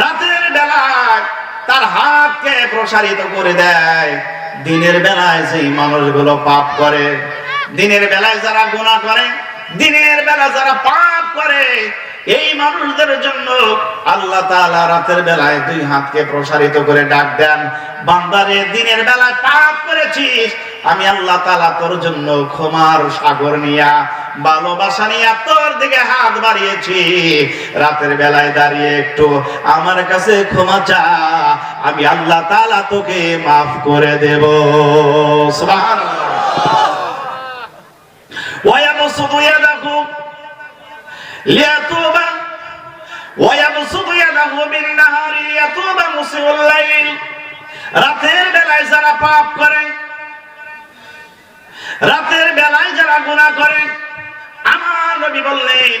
রাতের বেলায় তার হাতকে প্রসারিত করে দেয়। দিনের বেলায় সেই মানুষগুলো পাপ করে, দিনের বেলায় যারা গুণা করে, দিনের বেলা যারা পাপ করে এই মানুষদের জন্য আল্লাহ তালা রাতের বেলায় দুই হাতকে প্রসারিত করে ডাক দেন বান্দারে দিনের বেলায় পাপ করেছিস আমি আল্লাহ তালা তোর জন্য ক্ষমার সাগর নিয়া ভালোবাসা নিয়া তোর দিকে হাত বাড়িয়েছি। রাতের বেলায় দাঁড়িয়ে একটু আমার কাছে ক্ষমা চা আমি আল্লাহ তালা তোকে মাফ করে দেব। সুবহানাল্লাহ। ওয়া ইয়াবসুতু ليتوب ويبسط يده بالنهار ليتوب مسيء الليل রাতের বেলায় যারা পাপ করে রাতের বেলায় যারা গুনাহ করে আমার নবী বললেন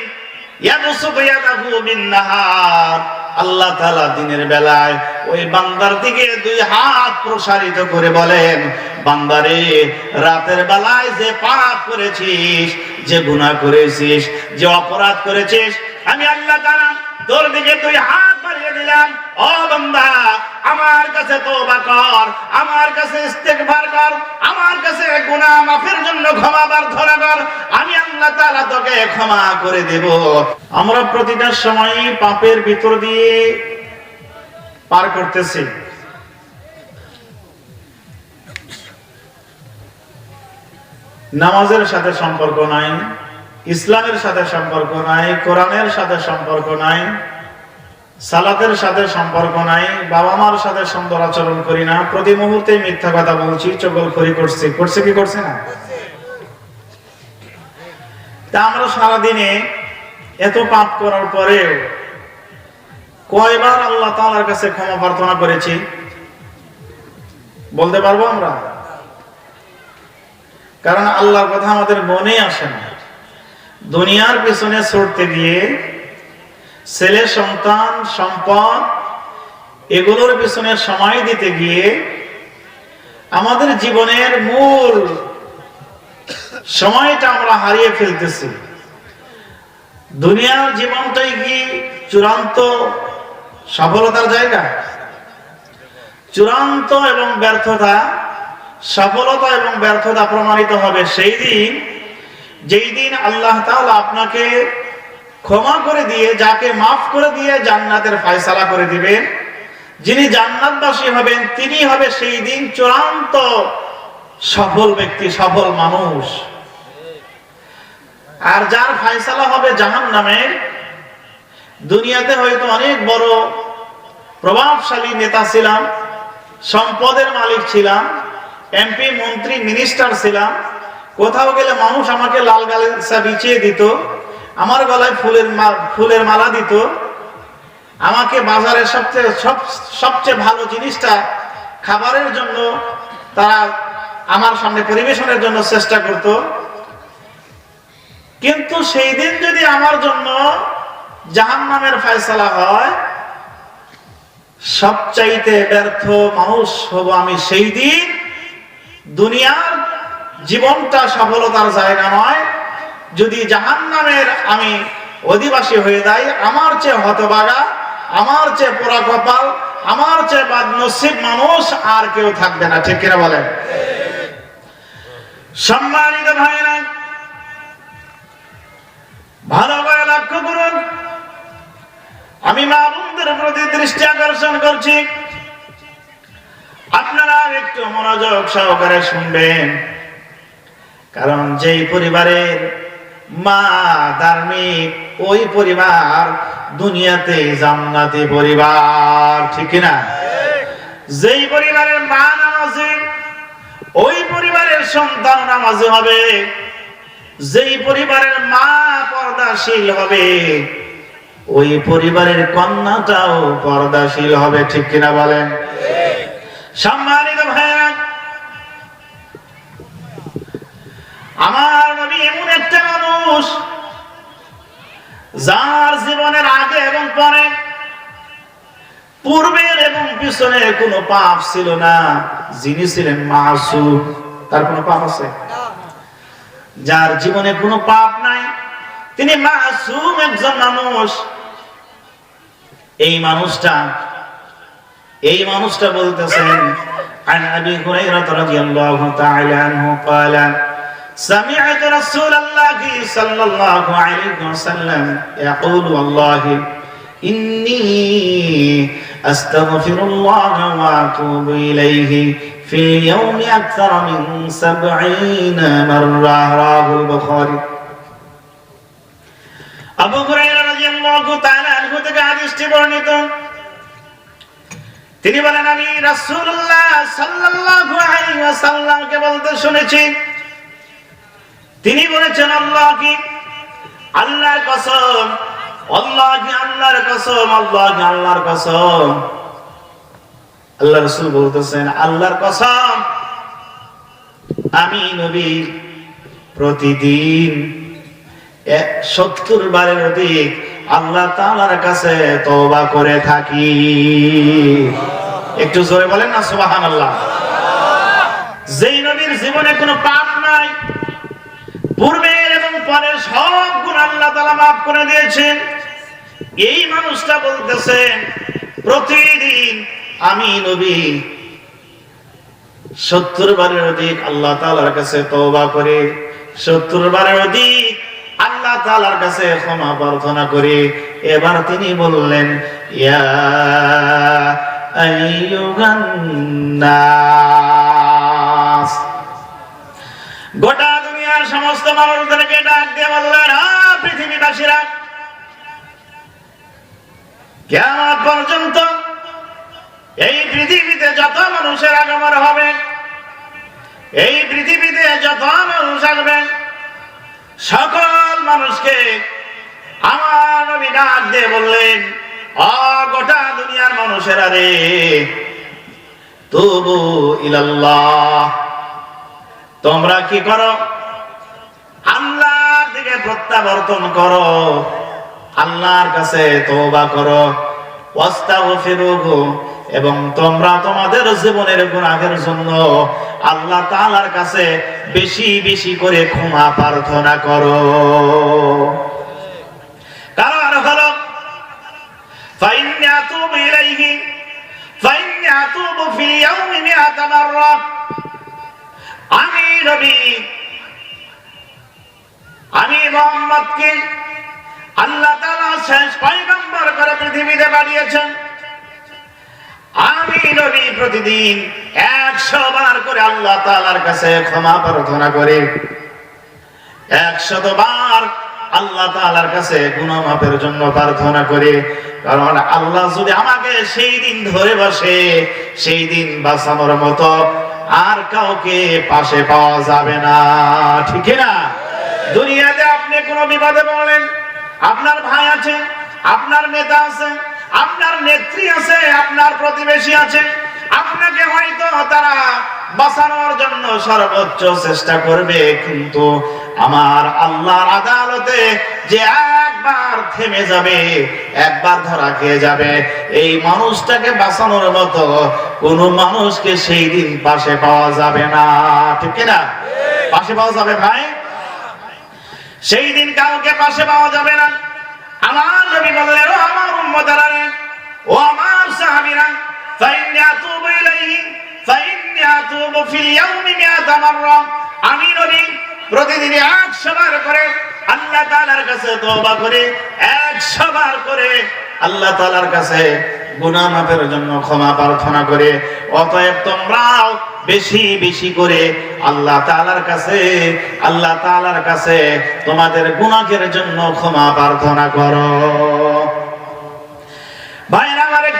ইয়াবসুতু ইয়াদাহু বিন-নাহার আল্লাহ তাআলা দিনের বেলায় ওই বান্দার দিকে দুই হাত প্রসারিত করে বলেন, বান্দারে, রাতের বেলায় যে পাপ করেছিস, যে গুনাহ করেছিস, যে অপরাধ করেছিস, আমি আল্লাহ তাআলা তোর দিকে দুই হাত বাড়িয়ে দিলাম। ও বান্দা, আমার কাছে তওবা কর, আমার কাছে ইস্তেগফার কর, আমার কাছে গুনাহ মাফের জন্য ক্ষমা প্রার্থনা কর, আমি আল্লাহ তাআলা তোকে ক্ষমা করে দেব। আমরা প্রতিটা সময় পাপের ভিতর দিয়ে পার করতেছি। নামাজের সাথে সম্পর্ক নাই, ইসলামের সাথে সম্পর্ক নাই, কোরআনের সাথে সম্পর্ক নাই, সালাতের সাথে সম্পর্ক নাই বাবা মার সাথে সুন্দর আচরণ করি না, প্রতি মুহূর্তে মিথ্যা কথা বলছি, চগল খড়ি করছি। করছে কি করছে না? তা আমরা সারাদিনে এত পাপ করার পরেও কয়বার আল্লাহ তাআলার কাছে ক্ষমা প্রার্থনা করেছি? বলতে পারব আমরা? কারণ আল্লাহর কথা আমাদের মনে আসে না। দুনিয়ার পেছনে ছড়তে গিয়ে ছেলে, সন্তান, সম্পদ, এগুলোর পেছনে সময় দিতে গিয়ে আমাদের জীবনের মূল সময়টা আমরা হারিয়ে ফেলতেছি। দুনিয়ার জীবনটাই কি চূড়ান্ত সফলতার জায়গা। চূড়ান্ত এবং ব্যর্থতা, সফলতা এবং ব্যর্থতা প্রমাণিত হবে সেই দিন, যেই দিন আল্লাহ তাআলা আপনাকে ক্ষমা করে দিয়ে, যাকে মাফ করে দিয়ে জান্নাতের ফায়সালা করে দিবেন। যিনি জান্নাতবাসী হবেন, তিনি হবে সেই দিন চূড়ান্ত সফল ব্যক্তি, সফল মানুষ। আর যার ফায়সালা হবে জাহান নামের দুনিয়াতে হয়তো অনেক বড় প্রভাবশালী নেতা ছিলাম, সম্পদের মালিক ছিলাম এমপি মন্ত্রী মিনিস্টার ছিলাম। কোথাও গেলে মানুষ আমাকে লাল গালিচা বিছিয়ে দিত, আমার গলায় ফুলের ফুলের মালা দিত। আমাকে বাজারের সবচেয়ে, সব, সবচেয়ে ভালো জিনিসটা খাবারের জন্য তারা আমার সামনে পরিবেশনের জন্য চেষ্টা করত। কিন্তু সেই দিন যদি আমার জন্য জাহান নামের ফয়সালা হয়, সবচাইতে ব্যর্থ মানুষ হব আমি সেই দিন। দুনিয়ার জীবনটা সফলতার জায়গা নয়। যদি জাহান নামের আমি অধিবাসী হয়ে যাই, আমার চেয়ে হতবাগা আমার চেয়ে পোড়া কপাল, আমার চেয়ে বাদ নসিব মানুষ আর কেউ থাকবে না। ঠিক কিনা বলেন? সম্মানিত ভাইরা ভালো করে লক্ষ্য করুন। আমি মা প্রতি দৃষ্টি আকর্ষণ করছি। আপনারা একটু মনোযোগ সহকারে শুনবেন। কারণ যেই পরিবারের মা ধার্মিক, ওই পরিবার দুনিয়াতে জান্নাতি পরিবার, ঠিক না? যেই পরিবারের মা নামাজি, ওই পরিবারের সন্তান নামাজি হবে। যেই পরিবারের মা পর্দাশীল হবে ওই পরিবারের কন্যাটাও পর্দাশীল হবে ঠিক কিনা বলেন? সম্মানিত ভাইরা আমার নবী এমন একটা মানুষ যার জীবনের আগে এবং পরে পূর্বের এবং পিছনের কোনো পাপ ছিল না যিনি ছিলেন মাসুম তার কোনো পাপ আছে? যার জীবনে কোনো পাপ নাই তিনি মাসুম একজন মানুষ এই মানুষটা এই মানুষটা বলতেছেন عن ابي هريره رضي الله تعالى عنه قال سمعت رسول الله صلى الله عليه وسلم يقول والله اني استغفر الله واتوب اليه في اليوم اكثر من سبعين مره رواه البخاري আবু হুরায়রা রাদিয়াল্লাহু তাআলা আনহু থেকে হাদিসটি বর্ণিত। তিনি বলেন, আমি রাসূলুল্লাহ সাল্লাল্লাহু আলাইহি ওয়াসাল্লামকে বলতে শুনেছি। তিনি বলেছেন, আল্লাহ কি? আল্লাহর কসম, আল্লাহ কি আল্লাহর কসম, আল্লাহ কি আল্লাহর কসম? আল্লাহ রাসূল বলতেছেন, আল্লাহর কসম, আমি নবী প্রতিদিন সত্তর বারের অধিক আল্লাহ তাআলার কাছে তওবা করে থাকি। একটু জোরে বলেন না, সুবহানাল্লাহ। যেই নবীর জীবনে কোনো পাপ নাই, পূর্বের এবং পরের সব গুণ আল্লাহ তাআলা মাফ করে দিয়েছেন। এই মানুষটা বলতেছেন প্রতিদিন আমি নবী সত্তর বারের অধিক আল্লাহ তালার কাছে তওবা করে, সত্তর বারের অধিক আল্লাহ তাআলার কাছে ক্ষমা প্রার্থনা করে। এবার তিনি বললেন, ইয়া গোটা দুনিয়ার সমস্ত মানুষদেরকে ডাক দিয়ে বললেন পৃথিবীবাসীরা কেমন পর্যন্ত এই পৃথিবীতে যত মানুষের আগমন হবে, এই পৃথিবীতে যত মানুষ আসবে, সকল মানুষকে আমার নবী ডাক দিয়ে বললেন, অ, গোটা দুনিয়ার মানুষেরা রে, তবু ইলাল্লাহ, তোমরা কি করো? আল্লাহর দিকে প্রত্যাবর্তন করো, আল্লাহর কাছে তওবা করো। ওয়াস্তাগফিরুহু এবং তোমরা তোমাদের জীবনের গুনাহের জন্য আল্লাহ তাআলার কাছে বেশি বেশি করে ক্ষমা প্রার্থনা করো। কারণ হলো আমি আল্লাহ শেষ পয়গম্বর করে পৃথিবীতে পাঠিয়েছেন। নবী প্রতিদিন একশো বার করে আল্লাহ তাআলার কাছে ক্ষমা প্রার্থনা করে। একশত বার আল্লাহ তাআলার কাছে গুনাহ মাফের জন্য প্রার্থনা করে। কারণ আল্লাহ যদি আমাকে সেই দিন ধরে বসে, সেই দিন বাঁচানোর মতো আর কাউকে পাশে পাওয়া যাবে না। ঠিক না দুনিয়াতে আপনি কোনো বিপদে পড়লেন, আপনার ভাই আছে, আপনার নেতা আছে আপনার নেত্রী আছে, আপনার প্রতিবেশী আছে, আপনাকে হয়তো তারা বাঁচানোর জন্য সর্বোচ্চ চেষ্টা করবে, কিন্তু আমার আল্লাহর আদালতে যে একবার থেমে যাবে, একবার ধরা খেয়ে যাবে, এই মানুষটাকে বাঁচানোর মতো কোনো মানুষকে সেই দিন পাশে পাওয়া যাবে না। ঠিক না পাশে পাওয়া যাবে ভাই? সেই দিন কাউকে পাশে পাওয়া যাবে না। আমার নবী বললেন আমি নবী প্রতিদিন 100 বার করে আল্লাহ কাছে করে 100 বার করে আল্লাহ কাছে জন্য ক্ষমা প্রার্থনা করে। অতএব তোমরাও বেশি বেশি করে আল্লাহ তাআলার কাছে, আল্লাহ তাআলার কাছে তোমাদের গুনাহের জন্য ক্ষমা প্রার্থনা করো।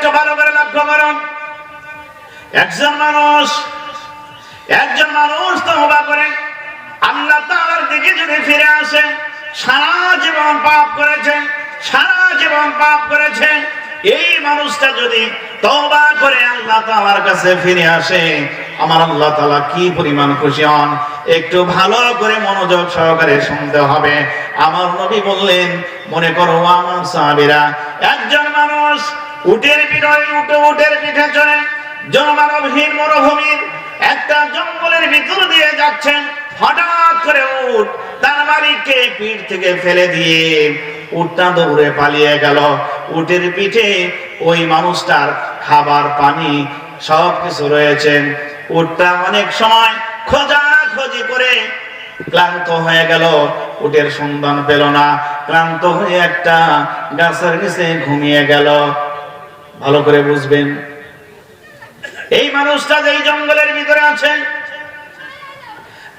একটু ভালো করে লক্ষ্য করুন। একজন মানুষ একজন মানুষ তওবা করে। আল্লাহ তাআলার দিকে যদি ফিরে আসে, সারা জীবন পাপ করেছে, সারা জীবন পাপ করেছে। এই মানুষটা যদি তওবা করে আল্লাহ তাআলার কাছে ফিরে আসে, আমার আল্লাহ তাআলা কি পরিমাণ খুশি হন? একটু ভালো করে মনোযোগ সহকারে শুনতে হবে। আমার নবী বললেন, মনে করো আমার সাহাবীরা একজন মানুষ উটের পিঠে উঠে উটের পিঠে চড়ে জনমানবহীন মরুভূমির একটা জঙ্গলের ভিতর দিয়ে যাচ্ছেন হঠাৎ করে উঠ তার মালিককে পিঠ থেকে ফেলে দিয়ে উঠটা দৌড়ে পালিয়ে গেল। উটের পিঠে ওই মানুষটার খাবার, পানি সব কিছু রয়েছে। উটটা অনেক সময় খোঁজা খোঁজি করে ক্লান্ত হয়ে গেল। উটের সন্ধান পেল না। ক্লান্ত হয়ে একটা গাছের নিচে ঘুমিয়ে গেল। ভালো করে বুঝবেন। এই মানুষটা যেই জঙ্গলের ভিতরে আছে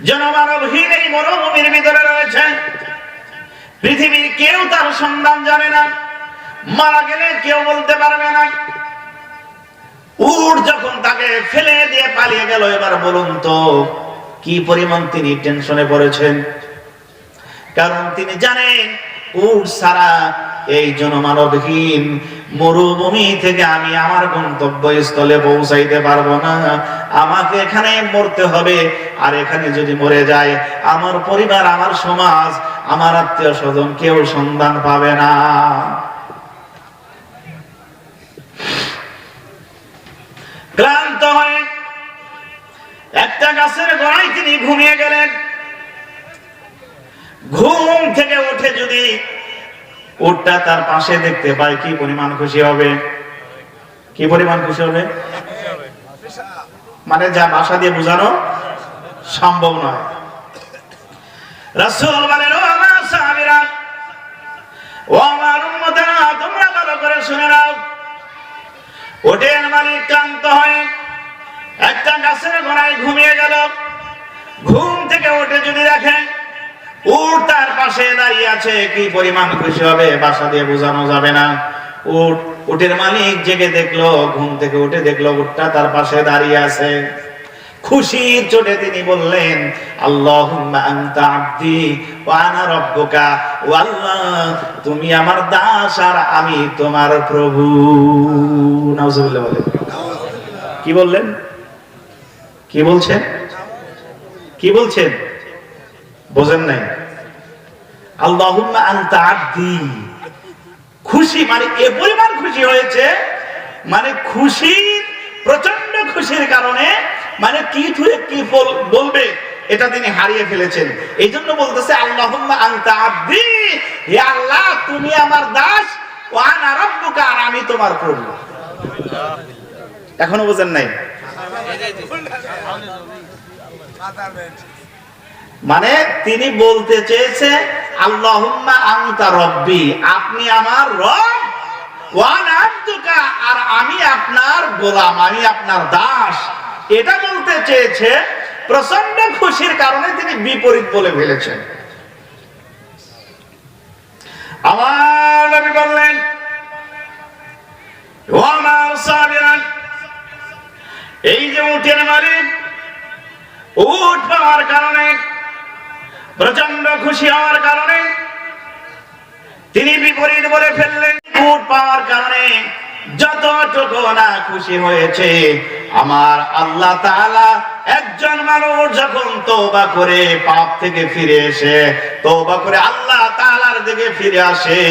জনমানবহীন এই মরুভূমির ভিতরে রয়েছে। পৃথিবীর কেউ তার সন্ধান জানে না, মারা গেলে কেউ বলতে পারবে না। উট যখন তাকে ফেলে দিয়ে পালিয়ে গেল, এবার বলুন তো, কি পরিমাণ তিনি টেনশনে পড়েছেন? কারণ তিনি জানেন উট ছাড়া এই জনমানবহীন মরুভূমি থেকে আমি আমার গন্তব্য স্থলে পৌঁছাইতে পারব না। আমাকে এখানে মরতে হবে। আর এখানে যদি মরে যায়, আমার পরিবার, আমার সমাজ, আমার আত্মীয় স্বজন কেউ সন্ধান পাবে না। ক্লান্ত হয়ে একটা গাছের গোড়ায় তিনি ঘুমিয়ে গেলেন। ঘুম থেকে উঠে যদি উটটা তার পাশে দেখতে পায়, কি পরিমাণ খুশি হবে? কি পরিমাণ খুশি হবে? মানে যা ভাষা দিয়ে বোঝানো সম্ভব নয়। রাসূল বলেন ও আমার সাহাবীরা, ও আমার উম্মতেরা, তোমরা ভালো করে শুনে নাও। ওটের মালিক ক্লান্ত হয়ে একটা গাছের গোড়ায় ঘুমিয়ে গেল। ঘুম থেকে উঠে যদি দেখে উট তার পাশে দাঁড়িয়ে আছে, কি পরিমাণ খুশি হবে, বাসা দিয়ে বোঝানো যাবে না। উট, উটের মালিক জেগে দেখল, ঘুম থেকে উঠে দেখল উটটা তার পাশে দাঁড়িয়ে আছে। চোটে তিনি বললেন আল্লাহ, তুমি আমার দাস আর আমি তোমার প্রভু। কি বললেন? কি বলছেন? কি বলছেন? বোঝেন নাই? আব্দি। খুশি মানে এ পরিমাণ খুশি হয়েছে মানে খুশি প্রচণ্ড খুশির কারণে মানে কি থুয়ে কি বল- বলবে এটা তিনি হারিয়ে ফেলেছেন। এই জন্য বলতেছে, আল্লাহুম্মা আনতা আব্দি। হে আল্লাহ, তুমি আমার দাস। আর আমি তোমার প্রভু। এখনও বোঝেন নাই? মানে তিনি বলতে চেয়েছে, আল্লাহুম্মা আনতা রব্বি, আপনি আমার রব ওয়ান আর আমি আপনার গোলাম, আমি আপনার দাস। এটা বলতে চেয়েছে প্রচণ্ড খুশির কারণে তিনি বিপরীত বলে ফেলেছেন। আমার বললেন এই যে উঠের মালিক উঠ পাওয়ার কারণে প্রচণ্ড খুশি হওয়ার কারণে তিনি বিপরীত বলে ফেললেন উট পাওয়ার কারণে যতটুকু না খুশি হয়েছে। আমার আল্লাহ তাআলা একজন মানুষ যখন তওবা করে পাপ থেকে ফিরে এসে, তওবা করে আল্লাহ তাআলার দিকে ফিরে আসে,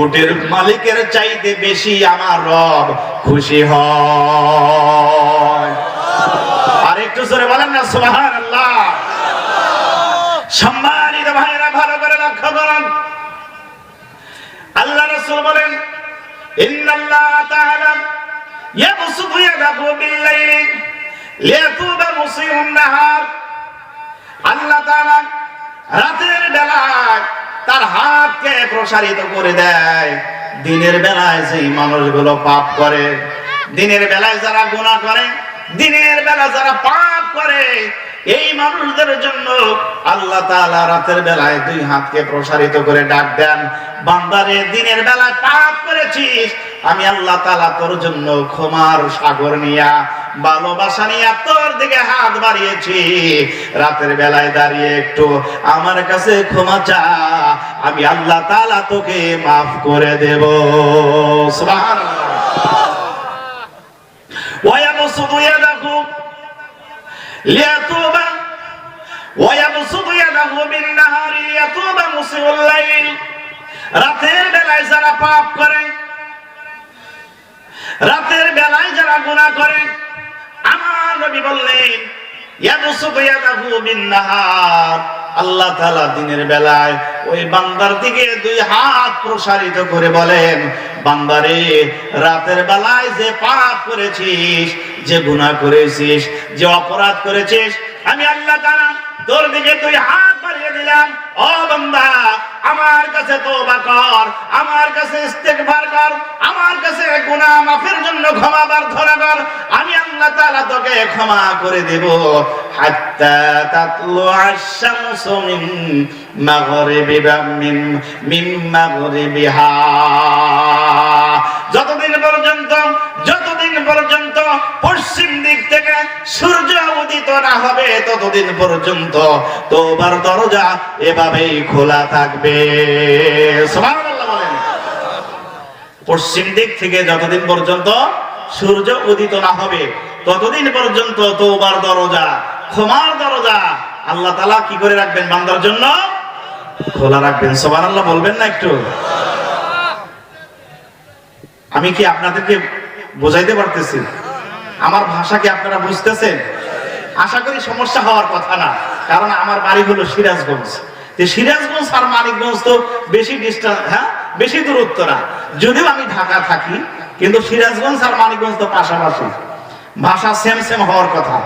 উটের মালিকের চাইতে বেশি আমার রব খুশি হয়। আর একটু জোরে বলেন না, সুবহানাল্লাহ। সম্মানিত ভাইরা ভালো করে লক্ষ্য করুন। আল্লাহ রাসূল বলেন, ইন্নাল্লাহ তাআলা ইয়াবসুতু ইয়াদাহু বিল-লাইলি লিয়াতুবা মুসিউন নাহার। আল্লাহ তাআলা রাতের বেলায় তার হাতকে প্রসারিত করে দেয়। দিনের বেলায় যেই মানুষগুলো পাপ করে, দিনের বেলায় যারা গুনাহ করে, দিনের বেলা যারা পাপ করে এই মানুষদের জন্য আল্লাহ তালা রাতের বেলায় দুই হাতকে প্রসারিত করে ডাক দেন, বান্দারে, দিনের বেলায় পাপ করেছিস, আমি আল্লাহ তালা তোর জন্য ক্ষমার সাগর নিয়া, ভালোবাসা নিয়ে তোর দিকে হাত বাড়িয়েছি। রাতের বেলায় দাঁড়িয়ে একটু আমার কাছে ক্ষমা চা, আমি আল্লাহ তালা তোকে মাফ করে দেব। সুবহানাল্লাহ। ওয়া ইয়াবসুতু ইয়াদাহু। ليتوب ويبسط يده بالنهار ليتوب مسيء الليل রাতের বেলায় যারা পাপ করে রাতের বেলায় যারা গুনাহ করে আমার নবী বললেন ইয়াবসুতু ইয়াদাহু বিন নাহার আল্লাহ তাআলা দিনের বেলায় ওই বান্দার দিকে দুই হাত প্রসারিত করে বলেন, বান্দারে, রাতের বেলায় যে পাপ করেছিস, যে গুনাহ করেছিস, যে অপরাধ করেছিস, আমি আল্লাহ তাআলা তোর দিকে দুই হাত বাড়িয়ে দিলাম। ও বান্দা, আমার কাছে তওবা কর, আমার কাছে ইস্তেগফার কর, আমার কাছে গুনাহ মাফের জন্য ক্ষমা প্রার্থনা কর। আমি আল্লাহ তাআলা তোকে ক্ষমা করে দেব। হাত্তা তাতলু আশ-শামসু মিন মাগরিবিবা, মিন মিন মাগরিবিহা। যতদিন পর্যন্ত যতদিন পর্যন্ত পশ্চিম দিক থেকে সূর্য উদিত না হবে, ততদিন পর্যন্ত তোবার দরজা এভাবেই খোলা থাকবে। সুবহানাল্লাহ বলেন। পশ্চিম দিক থেকে যতদিন পর্যন্ত সূর্য উদিত না হবে ততদিন পর্যন্ত তোবার দরজা, ক্ষমার দরজা আল্লাহ তালা কি করে রাখবেন বান্দার জন্য? খোলা রাখবেন। সোমান আল্লাহ বলবেন না একটু? আমি কি আপনাদেরকে বোঝাইতে পারতেছি? আমার ভাষা কি আপনারা বুঝতেছেন? আশা করি সমস্যা হওয়ার কথা না, কারণ আমার বাড়ি হলো সিরাজগঞ্জ। সিরাজগঞ্জ আর মানিকগঞ্জ তো বেশি ডিস্টেন্স হ্যাঁ? বেশি দূরত্ব না। যদিও আমি ঢাকা থাকি, কিন্তু সিরাজগঞ্জ আর মানিকগঞ্জ তো পাশাপাশি। ভাষা সেম সেম হওয়ার কথা।